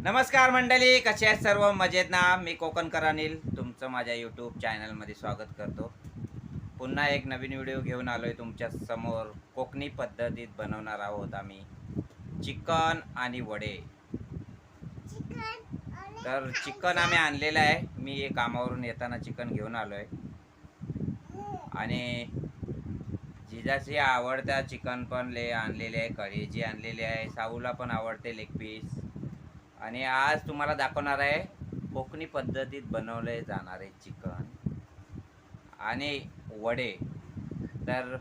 नमस्कार मंडळी कसे आहेत सर्व? मजेत ना? मी कोकणकर अनिल तुमचं माझ्या यूट्यूब चॅनलमध्ये स्वागत करतो. पुन्हा एक नवीन व्हिडिओ घेऊन आलो आहे तुमच्यासमोर. कोकणी पद्धतीत बनवणार आहोत आम्ही. चिकन आणि वडे. तर चिकन आम्ही आणलेलं आहे. मी हे कामावरून येताना चिकन घेऊन आलो आहे आणि जिजाची आवडत्या चिकन पण ले आणलेले आहे कढीची आणलेली आहे. साऊला पण आवडते लेग पीस आणि आज तुम्हाला दाखवणार आहे कोकणी पद्धतीत बनवले जाणारे चिकन आणि वडे. तर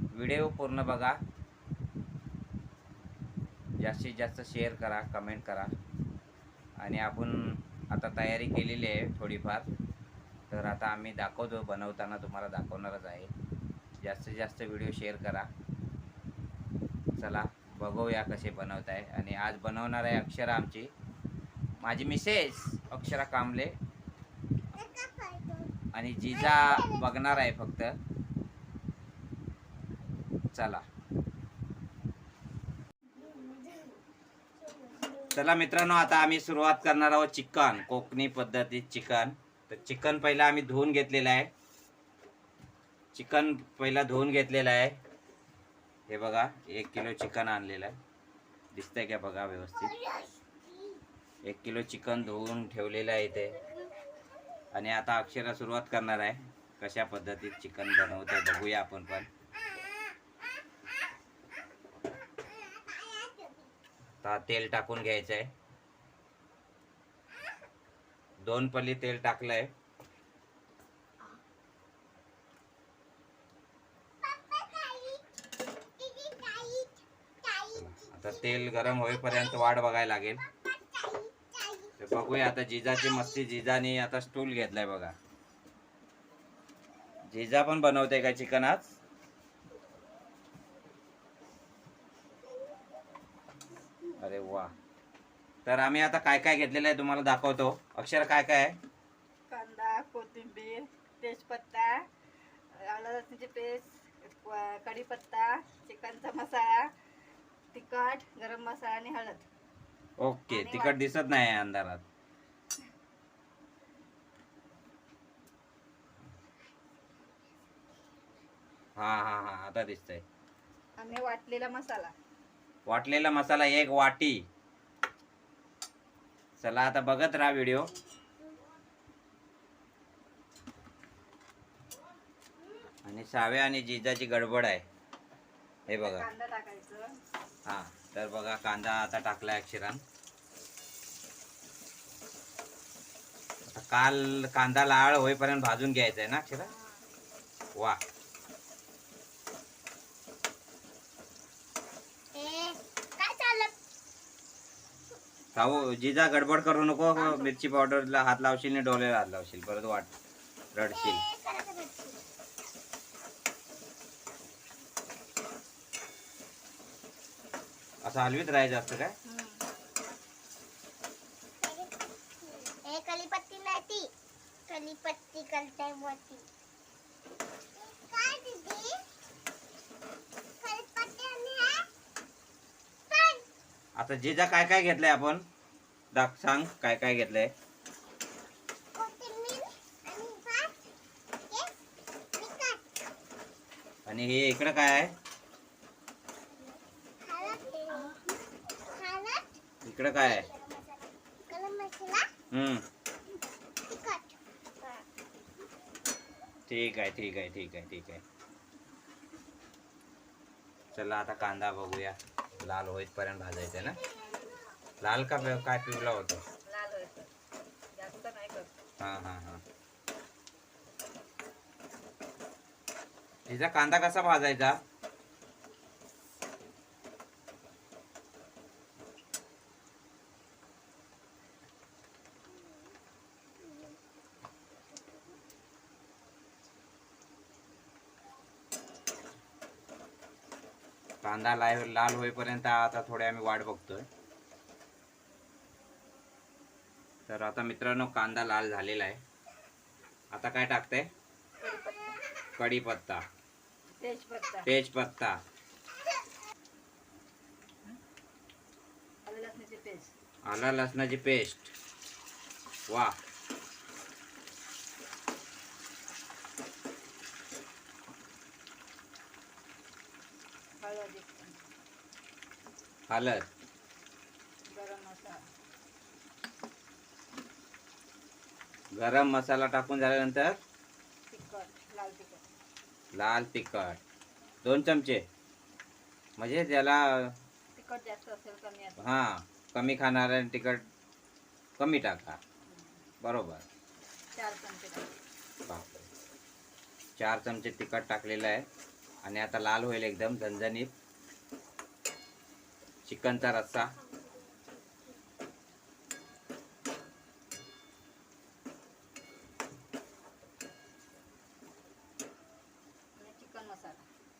व्हिडिओ पूर्ण बघा. जास्तीत जास्त शेअर करा कमेंट करा. आणि आपण आता तयारी केलेली आहे थोडीफार. तर आता आम्ही दाखवतो बनवताना तुम्हाला दाखवणारच आहे. जास्तीत जास्त व्हिडिओ शेअर करा. चला. बघूया कसे बनवत आहे आणि आज बनवणार आहे अक्षरा आमची. माझी मिसेस अक्षरा कांबले. आणि जिजा बघणार आहे फक्त. चला. चला मित्रांनो आता आम्ही सुरुवात करणार आहोत चिकन कोकणी पद्धतीत चिकन. तर चिकन पहिला आम्ही धुवून घेतलेलं आहे. चिकन पहिला धुवून घेतलेलं आहे. हे बघा एक किलो चिकन आणलेलं आहे. दिसतंय का बघा व्यवस्थित? एक किलो चिकन धुवून ठेवलेलं आहे इथे. आणि आता अक्षरा सुरुवात करणार आहे. कशा पद्धतीत चिकन बनवते बघूया आपण पण. आता तेल टाकून घ्यायचं आहे दोन पल्ली तेल टाकलं आहे तेल गरम होईपर्यंत वाट बघायला लागेल. तर बघूया आता जिजाची मस्ती. जिजाने आता स्टूल घेतलाय बघा. जिजा पण बनवते का चिकन आज? अरे वा. तर आम्ही आता काय काय घेतलेलं आहे तुम्हाला दाखवतो. अक्षर काय काय आहे? कांदा कोथिंबीर तेजपत्ता आलं लसणीची पेस्ट कढीपत्ता चिकनचा मसाला तिखट गरम मसाला आणि हळद. ओके आणि वाट- दिसत नाही अंधारात. हा हा हा आता दिसतंय. आणि वाटलेला मसाला. वाटलेला मसाला एक वाटी. चला आता बघत राहा व्हिडिओ. आणि साव्या आणि जिजाची गडबड आहे. हे बघा. कांदा टाकायचं. हा तर बघा कांदा आता टाकलाय अक्षरान. आता काल कांदा लाळ होईपर्यंत भाजून घ्यायचा आहे ना अक्षरा? वा. भाऊ जिजा गडबड करू नको मिरची पावडरला हात लावशील आणि डोळ्याला हात लावशील परत वाट रडशील. असं हलवीत राहायचं असतं काय? हे कलीपत्ती नाही ती कलीपत्ती करताय मोठी काय दीदी? कलीपत्ती आणि हे? पण आता जिजा काय काय घेतलंय आपण? दाख सांग काय काय घेतलंय? कोथिंबीर आणि भात हे तिखट आणि हे इकडं काय आहे हळद हळद इकडं काय आहे? हम्म. ठीक आहे ठीक आहे ठीक आहे ठीक आहे. चला आता कांदा बघूया. लाल होईपर्यंत भाजायचं ना? लाल का काय पिवला होतो? लाल व्हायचं जास्त नाही करत. हा हा हा. तिचा कांदा कसा भाजायचा? कांदा लाल लाल होईपर्यंत आता थोडे आम्ही वाट बघतोय. तर आता मित्रांनो कांदा लाल झालेला आहे. आता काय टाकते? कढीपत्ता. तेजपत्ता. आला लसणाची पेस्ट वा हळद गरम मसाला. गरम मसाला टाकून झाल्यानंतर? तिखट लाल तिखट. लाल तिखट. दोन चमचे. म्हणजे त्याला तिखट जास्त असेल कमी असेल. हां कमी खाणाऱ्या तिखट कमी टाका. बरोबर. चार चमचे चार चमचे तिखट टाकलेलं आहे. आणि आता लाल होईल एकदम झणझणीत. चिकनचा रस्सा.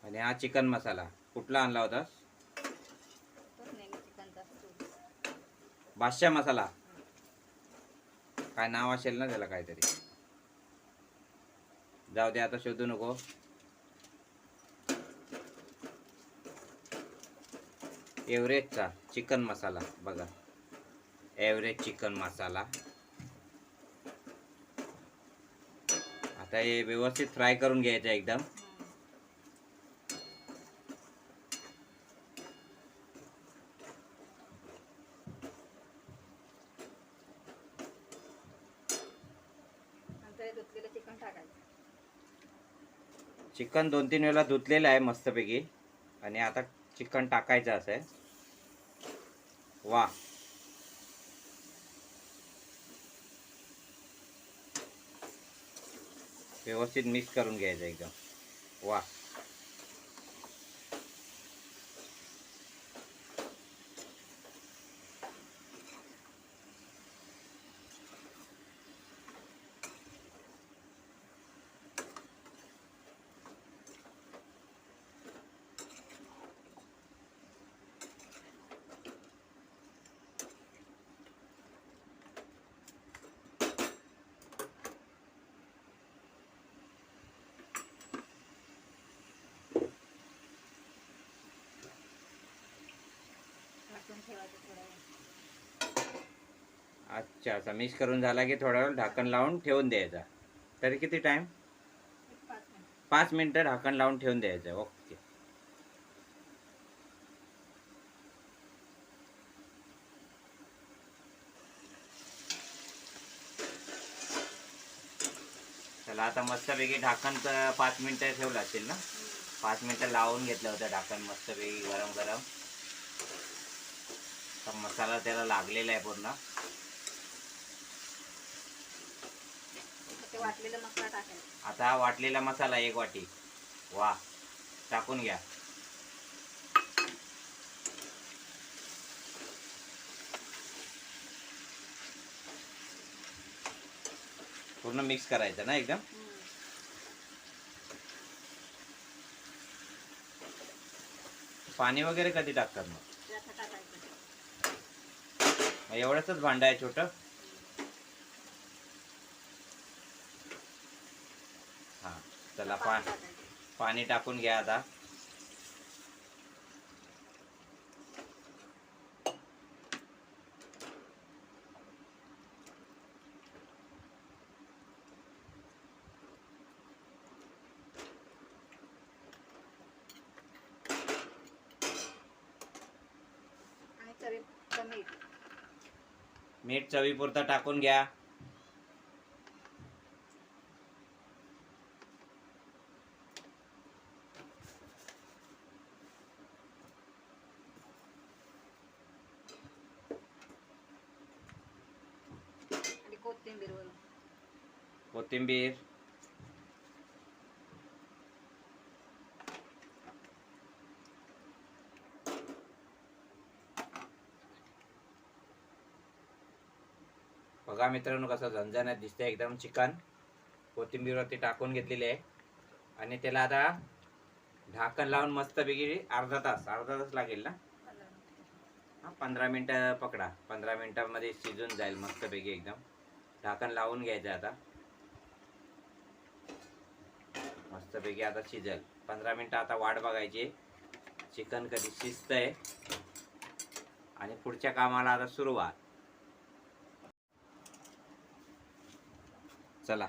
आणि हा चिकन मसाला. कुठला आणला असतो. बादशाह मसाला. काय नाव असेल ना त्याला काहीतरी. जाऊ दे आता शोधू नको. एव्हरेजचा चिकन मसाला बघा. Average chicken masala. आता हे व्यवस्थित फ्राय करून घ्यायचं एकदम. चिकन दोन तीन वेळा धुतलेलं आहे मस्तपैकी. आणि आता चिकन टाकायचं असं आहे. वा. व्यवस्थित मिक्स करून घ्यायचं एकदम. वा. झाकून ठेवायचं थोडा वेळ अच्छा असा मिक्स करून झाला की थोडा वेळ ढाकण लावून ठेवून द्यायचा. तरी किती टाइम एक पाच मिनिट पाच मिनटं ढाकण लावून ठेवून द्यायचं ओके चला आता मस्तपैकी ढाकण तर पाच मिनटं ठेवलं असेल ना? पाच मिनटं लावून घेतलं होतं ढाकण मस्तपैकी गरम गरम मसाला त्याला लागलेला आहे पूर्ण. ते वाटलेलं मसाला टाकायचा. आता हा वाटलेला मसाला एक वाटी. वा. टाकून घ्या. पूर्ण मिक्स करायचं ना एकदम. पाणी वगैरे कधी टाकतात मग ते आता टाकायचं मग एवढंच भांडं आहे छोटं. हा चला पा पाणी टाकून घ्या आता आणि चवी मीठ मीठ चवीपुरतं टाकून घ्या. कोथिंबीर. बघा मित्रांनो कसं झणझण्यात दिसतंय एकदम चिकन. कोथिंबीरवरती टाकून घेतलेली आहे. आणि त्याला आता ढाकण लावून मस्तपैकी अर्धा तास अर्धा तास लागेल ना? पंधरा हा पंधरा मिनटं पकडा. पंधरा मिनटामध्ये शिजून जाईल मस्तपैकी एकदम. ढाकण लावून घ्यायचं आता. मस्तपैकी आता शिजेल. पंधरा मिनटं आता वाट बघायची. चिकन कधी शिजतंय. आणि पुढच्या कामाला आता सुरुवात. चला.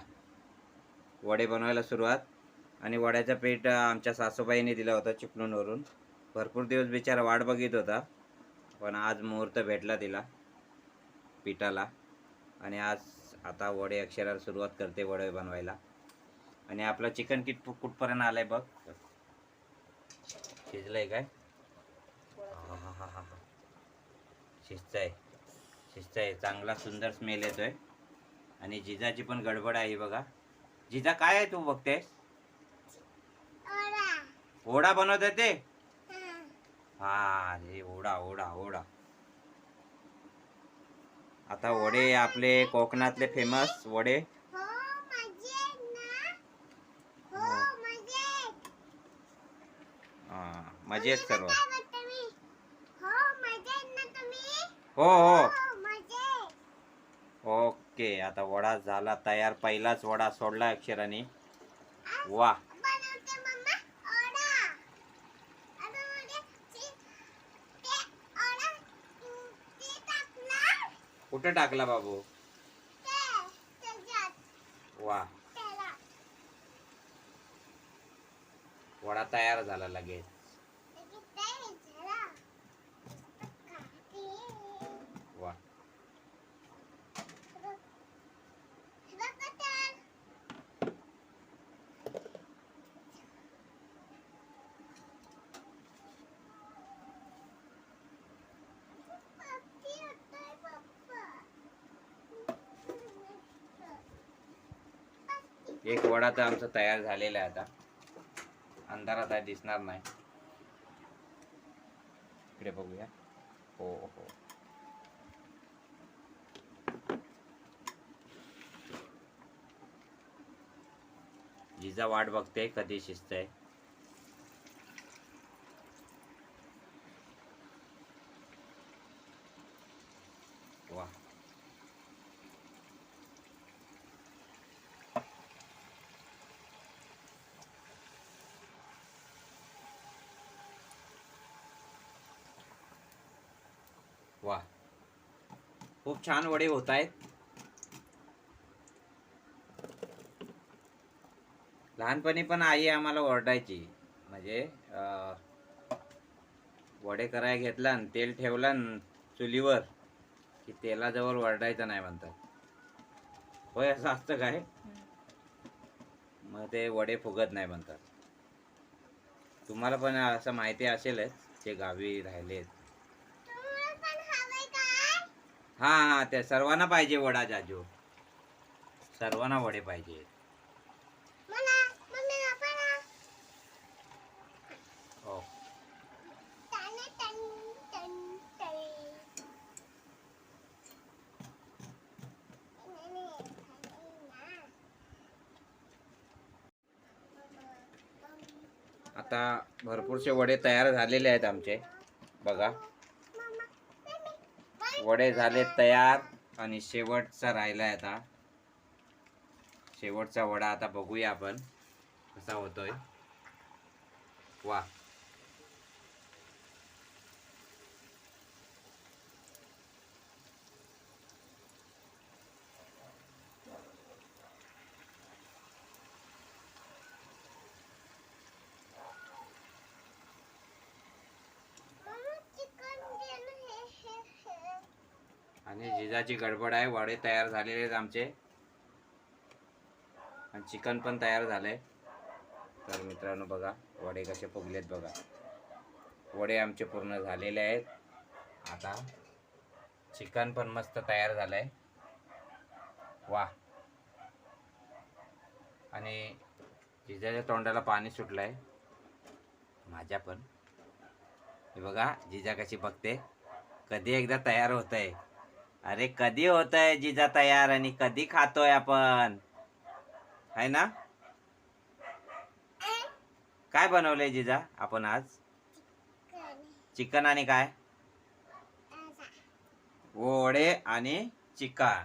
वडे बनवायला सुरुवात. आणि वड्याचं पीठ आमच्या सासूबाईने दिलं होता चिपळूणवरून. भरपूर दिवस बिचारा वाट बघित होता. पण आज मुहूर्त भेटला तिला पिठाला. आणि आज आता वडे अक्षराला सुरुवात करते वडे बनवायला. आणि आपलं चिकन किट कुठपर्यंत आलं आहे बघ. शिजलं आहे काय? थोडा हा हा आहे शिजतंय. आहे चांगला सुंदर स्मेल येतोय. आणि जिजाची पण गडबड आहे बघा. जिजा काय आहे तू बघतेस? ओरा ओढा बनवत ते? हा हा हे ओढा ओढा ओढा. आता वडे आपले कोकणातले फेमस वडे. हो मजेत हो हो. हा, सर्व हो हो हो. हो मजेत. ओके आता वडा झाला तयार. पहिलाच वडा सोडला अक्षराने. वा. म्हणजे कुठं टाकला बाबू? वा. वडा तयार झाला लगेच ते झाला काकी वा एक वडा तर आमचा तयार झालेला आहे आता. अंधारात आहे दिसणार नाही. इकडे बघूया. हो हो. जिजा वाट बघते कधी शिजतंय वा वा खूप छान वडे होत आहेत. लहानपणी पण आई आम्हाला ओरडायची. म्हणजे वडे कराय घेतला आणि तेल ठेवला चुलीवर की तेलाजवळ ओरडायचं नाही म्हणतात. होय असं असतं काय? मग ते वडे फुगत नाही म्हणतात. तुम्हाला पण असं माहिती असेलच ते गावी राहिलेत. हा हा ते सर्वांना पाहिजे वडा जाजू. सर्वांना वडे पाहिजे. हो. आता भरपूरसे वडे तयार झालेले आहेत आमचे. बघा. वडे झाले तयार आणि शेवटचा राहिलाय आता. शेवटचा वडा आता बघूया आपण कसा होतोय. वा. आणि जिजाची गडबड आहे वडे तयार झालेले आहेत आमचे. आणि चिकन पण तयार झालंय. तर मित्रांनो बघा वडे कसे फुगलेत बघा. वडे आमचे पूर्ण झालेले आहेत. आता चिकन पण मस्त तयार झालंय. वा आणि जिजाच्या तोंडाला पाणी सुटलंय. माझ्या पण. हे बघा जिजा कशी बघते. कधी एकदा तयार होतंय. अरे कधी होतय जिजा तयार आणि कधी खातोय आपण? आहे ना? काय बनवलंय जिजा आपण आज? चिकन आणि काय? वडे आणि चिकन.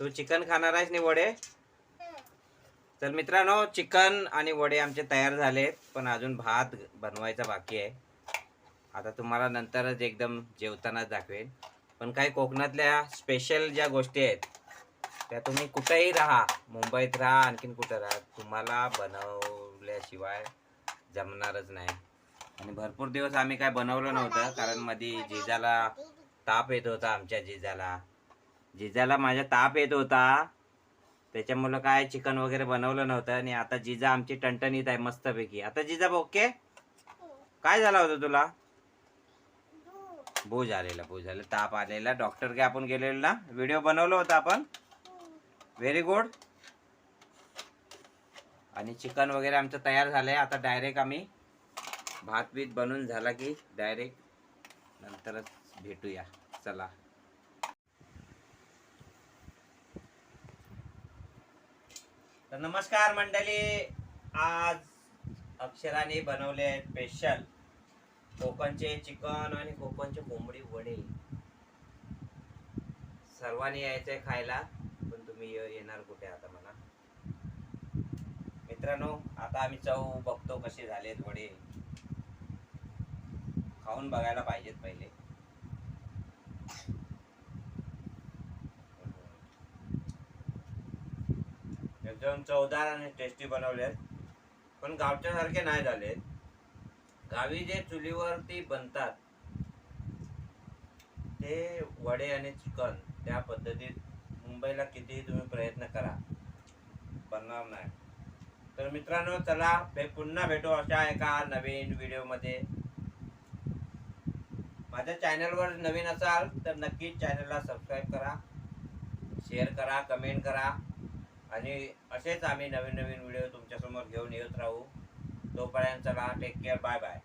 तू चिकन खाणार आहेस नि वडे? तर मित्रांनो चिकन आणि वडे आमचे तयार झालेत पण अजून भात बनवायचा बाकी आहे. आता तुम्हाला नंतरच एकदम जेवताना दाखवेन. पण काही कोकणातल्या स्पेशल ज्या गोष्टी आहेत त्या तुम्ही कुठेही राहा. मुंबईत राहा आणखीन कुठं राहा. तुम्हाला बनवल्याशिवाय जमणारच नाही. आणि भरपूर दिवस आम्ही काय बनवलं नव्हतं कारण मध्ये जिजाला ताप येत होता आमच्या जिजाला. जिजाला माझ्या ताप येत होता. त्याच्यामुळं काय चिकन वगैरे बनवलं नव्हतं. आणि आता जिजा आमची टणटणीत आहे मस्तपैकी. आता जिजा ओके? काय झाला होता तुला? भूज आलेला भूज आलेला. ताप आलेला. डॉक्टर काय आपण गेलेलो ना. व्हिडिओ बनवलो होता आपण. व्हेरी गुड आणि चिकन वगैरे आमचं तयार झालंय. आता डायरेक्ट आम्ही भात बीत बनून झाला की डायरेक्ट नंतरच भेटूया. चला. तर नमस्कार मंडळी. आज अक्षराने बनवले स्पेशल कोकणचे चिकन आणि कोकणचे कोंबडी वडे. सर्वांनी यायचंय खायला पण तुम्ही ये- येणार कुठे आता मला? मित्रांनो आता आम्ही चव बघतो कसे झालेत वडे. खाऊन बघायला पाहिजेत पहिले. एकदम चवदार आणि टेस्टी बनवलेत. पण गावच्या सारखे नाही झालेत. गावी जे चुलीवरती बनतात ते वडे आणि चिकन त्या पद्धतीत मुंबईला कितीही तुम्ही प्रयत्न करा बनणार नाही. तर मित्रांनो चला भे पुन्हा भेटू अशा एका नवीन व्हिडिओमध्ये. माझ्या चॅनलवर नवीन असाल तर नक्कीच चॅनलला सबस्क्राईब करा शेअर करा कमेंट करा आणि असेच आम्ही नवीन नवीन व्हिडिओ तुमच्यासमोर घेऊन येत राहू. तोपर्यंत चला टेक केअर बाय बाय